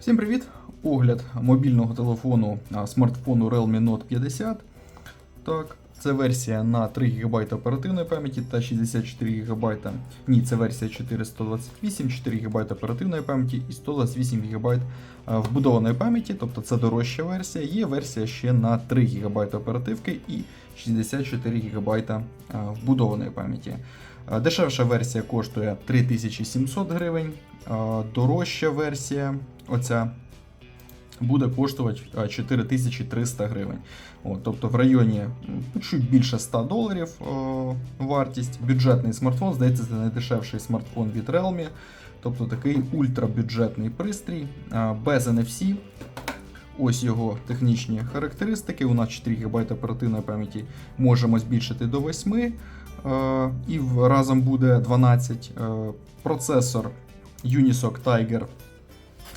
Всім привіт! Огляд мобільного телефону смартфону Realme Note 50. Так, це версія на 3 ГБ оперативної пам'яті та 64 ГБ. Ні, це версія 428, 4 ГБ оперативної пам'яті і 128 ГБ вбудованої пам'яті, тобто це дорожча версія. Є версія ще на 3 ГБ оперативки і 64 ГБ вбудованої пам'яті. Дешевша версія коштує 3700 гривень, дорожча версія, оця, буде коштувати е, 4300 гривень. От, тобто в районі чуть більше 100 доларів е, вартість. Бюджетний смартфон, здається, це найдешевший смартфон від Realme. Тобто такий ультрабюджетний пристрій е, без NFC. Ось його технічні характеристики. У нас 4 ГБ оперативної пам'яті можемо збільшити до 8. е, І разом буде 12. Е, Процесор Unisoc Tiger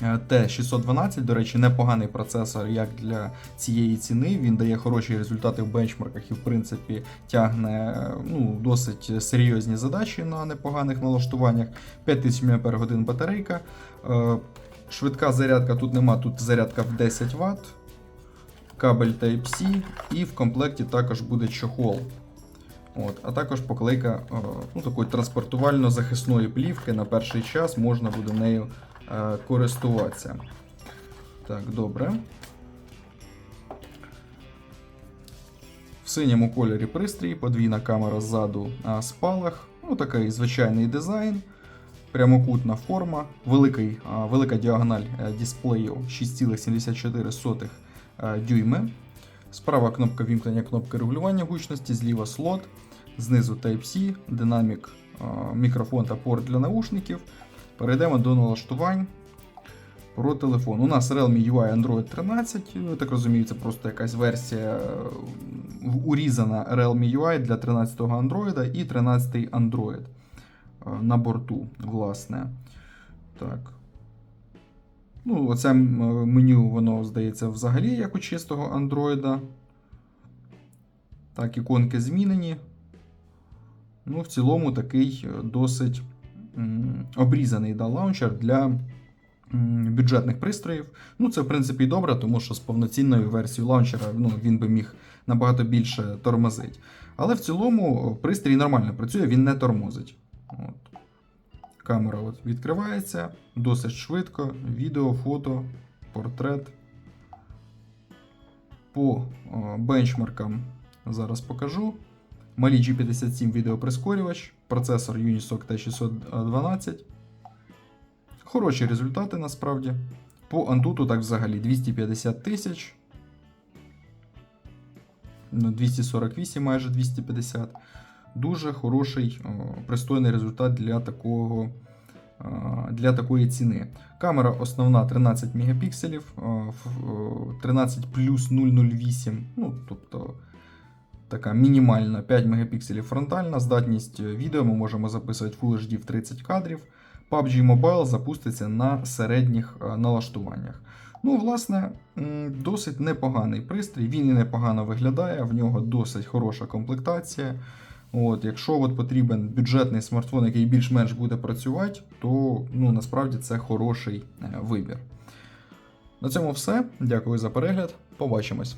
е, T612, до речі, непоганий процесор як для цієї ціни. Він дає хороші результати в бенчмарках і, в принципі, тягне е, ну, досить серйозні задачі на непоганих налаштуваннях. 5000 мАч батарейка. Е, Швидка зарядка тут нема, тут зарядка в 10 Вт, кабель Type-C, і в комплекті також буде чохол. От, а також поклейка ну, такої транспортувально-захисної плівки. На перший час можна буде нею користуватися. Так, добре. В синьому кольорі пристрій, подвійна камера ззаду а, спалах. Ну, такий звичайний дизайн, прямокутна форма, великий, а, велика діагональ е, дисплею 6,74 е, дюйми. Справа кнопка вімкнення, кнопка регулювання гучності, зліва слот, знизу Type-C, динамік, мікрофон та порт для наушників. Перейдемо до налаштувань про телефон. У нас Realme UI Android 13, я так розумію, це просто якась версія е, урізана Realme UI для 13-го Android і 13-й Android е, на борту, власне. Так. Ну, оце меню, воно здається, взагалі як у чистого Android. Так, іконки змінені. Ну, в цілому такий е, досить обрізаний да, лаунчер для бюджетних пристроїв. Ну, це в принципі і добре, тому що з повноцінною версією лаунчера ну, він би міг набагато більше тормозити. Але в цілому пристрій нормально працює, він не тормозить. От. Камера от відкривається досить швидко. Відео, фото, портрет. По бенчмаркам зараз покажу. Малі G57 відеоприскорювач, процесор Unisoc T612. Хороші результати насправді. По Antutu так взагалі 250 тисяч. Ну, 248, майже 250. Дуже хороший, о, пристойний результат для такого. а, Для такої ціни. Камера основна 13 мегапікселів, а, ф- о, 13 плюс 008, ну, тобто така мінімальна 5 мегапікселів фронтальна. Здатність відео ми можемо записувати Full HD в 30 кадрів. PUBG Mobile запуститься на середніх е, налаштуваннях. Ну, власне, досить непоганий пристрій, він і непогано виглядає, в нього досить хороша комплектація. От, якщо от потрібен бюджетний смартфон, який більш-менш буде працювати, то ну, насправді це хороший е, вибір. На цьому все. Дякую за перегляд. Побачимось.